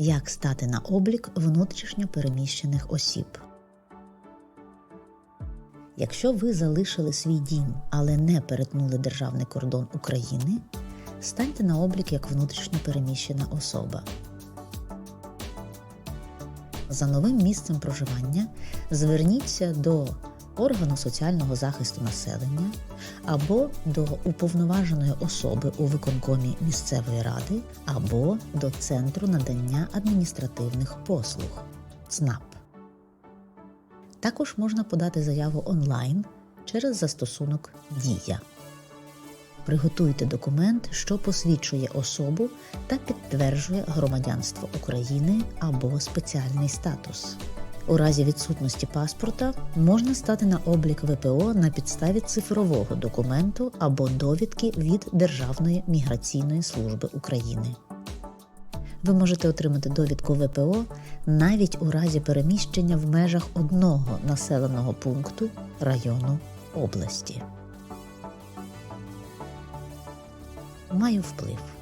Як стати на облік внутрішньо переміщених осіб? Якщо ви залишили свій дім, але не перетнули державний кордон України, станьте на облік як внутрішньо переміщена особа. За новим місцем проживання зверніться до органу соціального захисту населення або до уповноваженої особи у виконкомі місцевої ради, або до Центру надання адміністративних послуг ЦНАП. Також можна подати заяву онлайн через застосунок Дія. Приготуйте документ, що посвідчує особу та підтверджує громадянство України або спеціальний статус. У разі відсутності паспорта можна стати на облік ВПО на підставі цифрового документу або довідки від Державної міграційної служби України. Ви можете отримати довідку ВПО навіть у разі переміщення в межах одного населеного пункту району області. Маю вплив.